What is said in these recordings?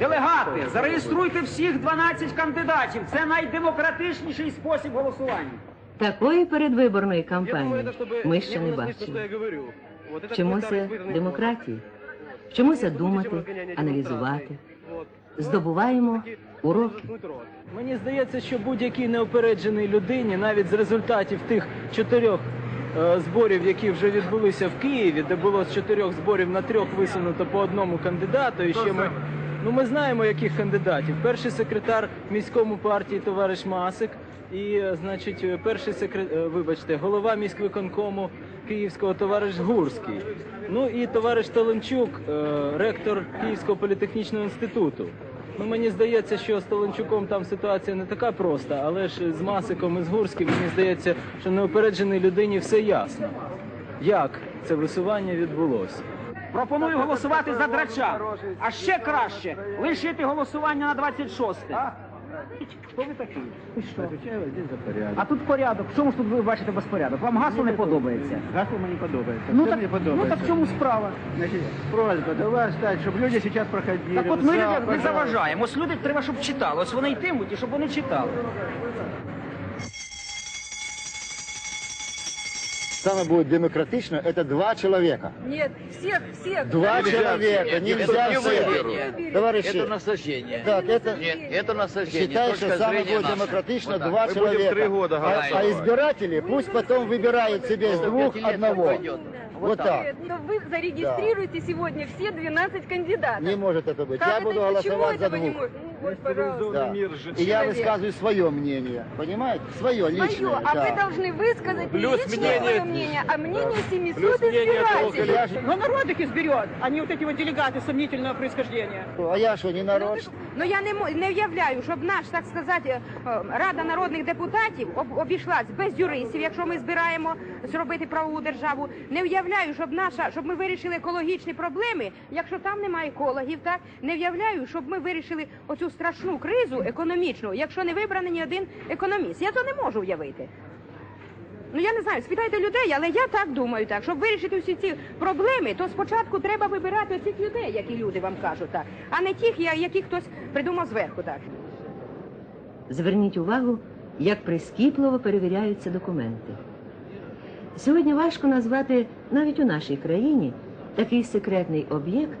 Делегати, зареєструйте всіх 12 кандидатів. Це найдемократичніший спосіб голосування. Такої передвиборної Я думаю, кампанії это чтобы ми ще не было слышно, что бачили. я говорю. Вот это Вчимося старый избранный демократії, голос. вчимося Не будете думати, возгонять аналізувати, демонстрации. Вот. здобуваємо Все-таки уроки. заткнуть рот. Мені здається, що будь-якій неопередженій людині, навіть з результатів тих чотирьох е, зборів, які вже відбулися в Києві, де було з чотирьох зборів на трьох висунуто по одному кандидату. І ще ми, ну, ми знаємо, яких кандидатів. Перший секретар міському партії товариш Масик, і, е, значить, е, перший секретар, вибачте, голова міськвиконкому Київського товариш Гурський. Ну і товариш Таленчук, е, ректор Київського політехнічного інституту. Ну, мені здається, що з Таленчуком там ситуація не така проста, але ж з Масиком і з Гурським мені здається, що неопередженій людині все ясно. Як це висування відбулося? Пропоную голосувати за драча. А ще краще лишити голосування на 26. Хто ви такий? Ви що? А тут порядок. В чому ж тут ви бачите безпорядок? Вам гасло не подобається? Гасло мені подобається. Ну Все так, мені ну подобається. так в чому справа? Значить, просьба до вас, так, щоб люди зараз проходили. Так от в ми зал, людям не пожалуйста. заважаємо. Ось люди треба, щоб читали. Ось вони йтимуть і щоб вони читали. Самое будет демократично, это два человека. Нет, всех, всех. Два Нельзя человека, всех. нельзя Это всех. выберут. Товарищи, Это насаждение. так, это Нет, это насаждение. считаю, что Точка самое зрения будет наша. демократично Вот так. два Мы будем человека. три года а, голосовать. а избиратели пусть потом выбирают себе из Что, двух пять лет одного. пойдет. Вот так. Нет, Но вы зарегистрируете сегодня все 12 кандидатов. Не может это быть. Как Я это- буду почему голосовать за этого не двух. может? Ну, вот, пожалуйста. Да. Мир же И я человек. высказываю свое мнение. Понимаете? Свое личное. Мое, а да. вы должны высказать не Плюс личное мнение- свое мнение, а мнение 700 Плюс мнение того избирателей. Я ж- Но народ их изберет, а не вот эти вот делегаты сомнительного происхождения. А я что, не народ? Ну я не мо- не уявляю, щоб наш, так сказати, е, рада народних депутатів об- обійшлась без юристів, якщо ми збираємо зробити правову державу. Не уявляю, щоб наша, щоб ми вирішили екологічні проблеми, якщо там немає екологів, так не уявляю, щоб ми вирішили оцю страшну кризу економічну, якщо не вибраний ні один економіст. Я то не можу уявити. Ну я не знаю, спитайте людей, але я так думаю, так щоб вирішити всі ці проблеми, то спочатку треба вибирати оцих людей, які люди вам кажуть, так, а не тих, які хтось придумав зверху, так. Зверніть увагу, як прискіпливо перевіряються документи. Сьогодні важко назвати навіть у нашій країні такий секретний об'єкт,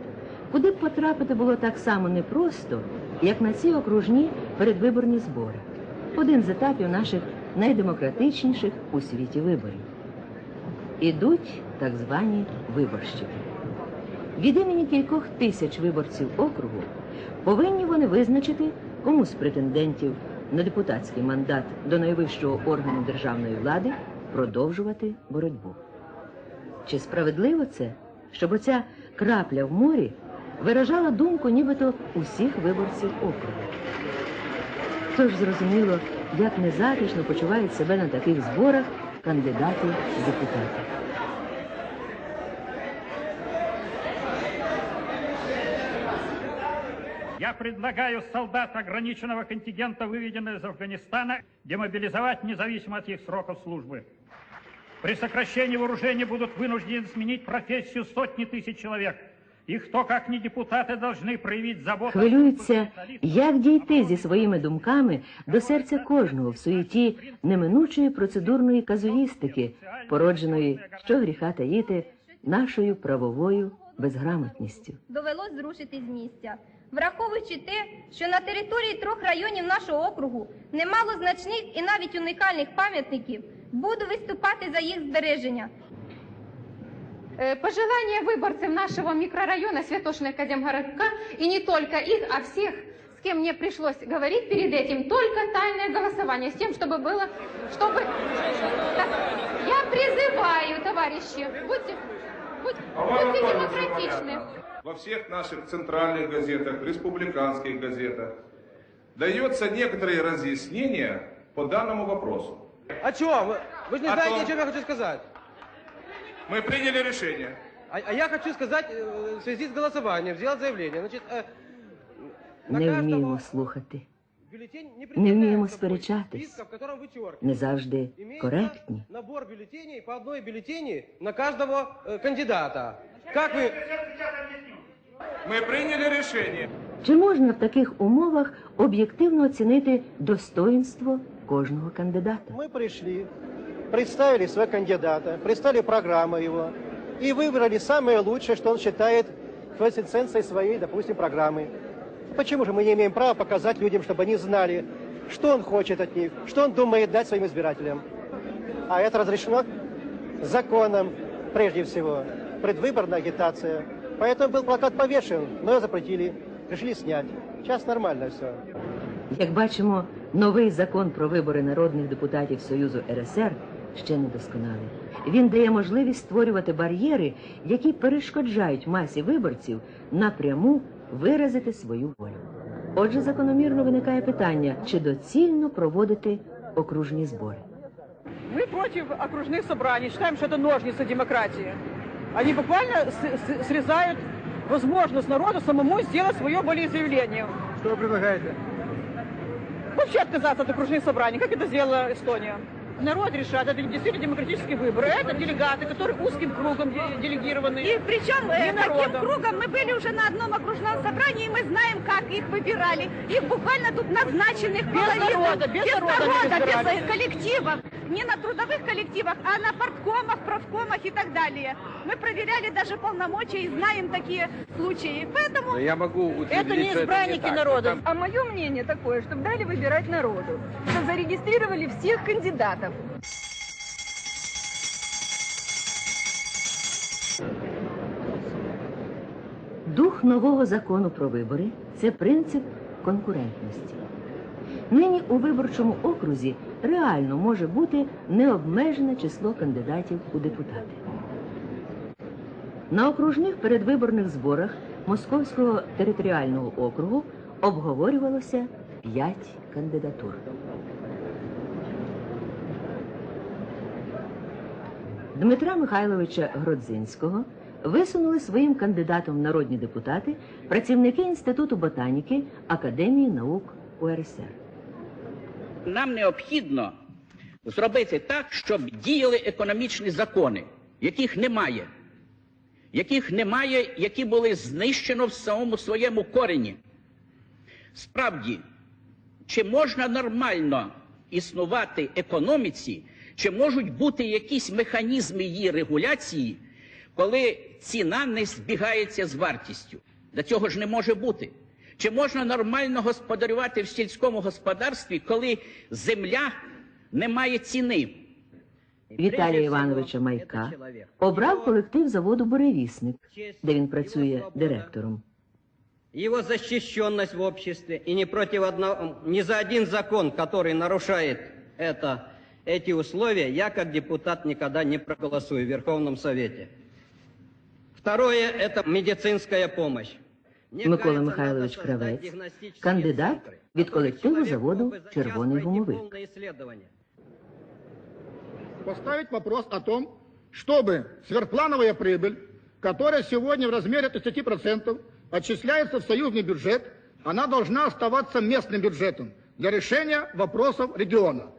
куди б потрапити було так само непросто, як на ці окружні передвиборні збори. Один з етапів наших найдемократичніших у світі виборів. Ідуть так звані виборщики. Від імені кількох тисяч виборців округу повинні вони визначити, кому з претендентів на депутатський мандат до найвищого органу державної влади продовжувати боротьбу. Чи справедливо це, щоб оця крапля в морі виражала думку нібито усіх виборців округу? Тож зрозуміло, як незатишно почувають себе на таких зборах кандидати в депутати. Я предлагаю солдат ограниченного контингента, выведенных из Афганистана, демобилизовать независимо от их сроков службы. При сокращении вооружения будут вынуждены сменить профессию сотни тысяч человек. И кто, как не депутаты, должны проявить заботу... спеціалістів. як дійти зі своїми думками до серця кожного в суєті неминучої процедурної казуїстики, породженої, що гріха таїти, нашою правовою безграмотністю. довелось зрушити з місця. Враховуючи те, що на території трьох районів нашого округу немало значних і навіть унікальних пам'ятників, буду виступати за їх збереження. Э, Пожелания выборцев нашего микрорайона Святошина Академгородка, и не только их, а всех, с кем мне пришлось говорить перед этим, только тайное голосование, с тем, чтобы было, чтобы... Так, я призываю, товарищи, будьте, будь- будьте демократичны. во всех наших центральных газетах, республиканских газетах дается некоторые разъяснения по данному вопросу. О чем? Вы, вы же не О знаете, том. о чем я хочу сказать. Мы приняли решение. А, а я хочу сказать э, в связи с голосованием, сделать заявление. Значит, э, на Не каждого вміємо слухати, бюллетень не не вміємо прикрепляется собой сперечатись, списка, в котором вычеркивается. не завжди Имеется коректні. набор бюллетеней по одной бюллетени на каждого э, кандидата. Как вы... Мы приняли решение. Чи можна в таких умовах об'єктивно оцінити достоинство кожного кандидата? Мы пришли, представили своего кандидата, представили программу его и выбрали самое лучшее, что он считает квинтэссенцией своей, допустим, программы. Почему же мы не имеем права показать людям, чтобы они знали, что он хочет от них, что он думает дать своим избирателям? А это разрешено законом, прежде всего, предвыборная агитация. Поэтому был плакат повешен, но его запретили, решили снять. Сейчас нормально все. Як бачимо, новий закон про вибори народних депутатів Союзу РСР ще не досконалий. Він дає можливість створювати бар'єри, які перешкоджають масі виборців напряму виразити свою волю. Отже, закономірно виникає питання, чи доцільно проводити окружні збори. Мы против окружных собраний, считаем, что это ножницы демократии. Они буквально с- с- срезают возможность народу самому сделать свое волеизъявление. Что вы предлагаете? Вообще отказаться от окружных собраний, как это сделала Эстония. Народ решает, это действительно демократические выборы. Это делегаты, которые узким кругом де- делегированы. И причем Не э, таким народом. кругом мы были уже на одном окружном собрании, и мы знаем, как их выбирали. Их буквально тут назначенных Без половина. народа, без народа они народа, без избирались. э, коллективов. Не на трудовых коллективах, а на парткомах, правкомах и так далее. Мы проверяли даже полномочия и знаем такие случаи. Поэтому Я могу утвердить, Это не что избранники так. народа. А мое мнение такое, чтобы дали выбирать народу. Чтобы зарегистрировали всех кандидатов. Дух нового закону про вибори це принцип конкурентності. Нині у виборчому окрузі реально може бути необмежене число кандидатів у депутати. На окружних передвиборних зборах Московського територіального округу обговорювалося п'ять кандидатур. Дмитра Михайловича Гродзинського висунули своїм кандидатом в народні депутати працівники Інституту ботаніки Академії наук УРСР. Нам необхідно зробити так, щоб діяли економічні закони, яких немає, яких немає, які були знищено в самому своєму корені. Справді, чи можна нормально існувати економіці, чи можуть бути якісь механізми її регуляції, коли ціна не збігається з вартістю? До цього ж не може бути. Чи можна нормально господарювати в сільському господарстві, коли земля не має ціни? Віталія Івановича Майка обрав колектив заводу Буревісник, де він працює директором. его защищенность в обществе и не против одного, ни за один закон, который нарушает это, эти условия, я как депутат никогда не проголосую в Верховном Совете. Второе – это медицинская помощь. Микола Михайлович Кравець, кандидат від колективу заводу «Червоний гумовик». Поставить вопрос о том, чтобы сверхплановая прибыль, которая сегодня в размере 30% отчисляется в союзный бюджет, она должна оставаться местным бюджетом для решения вопросов региона.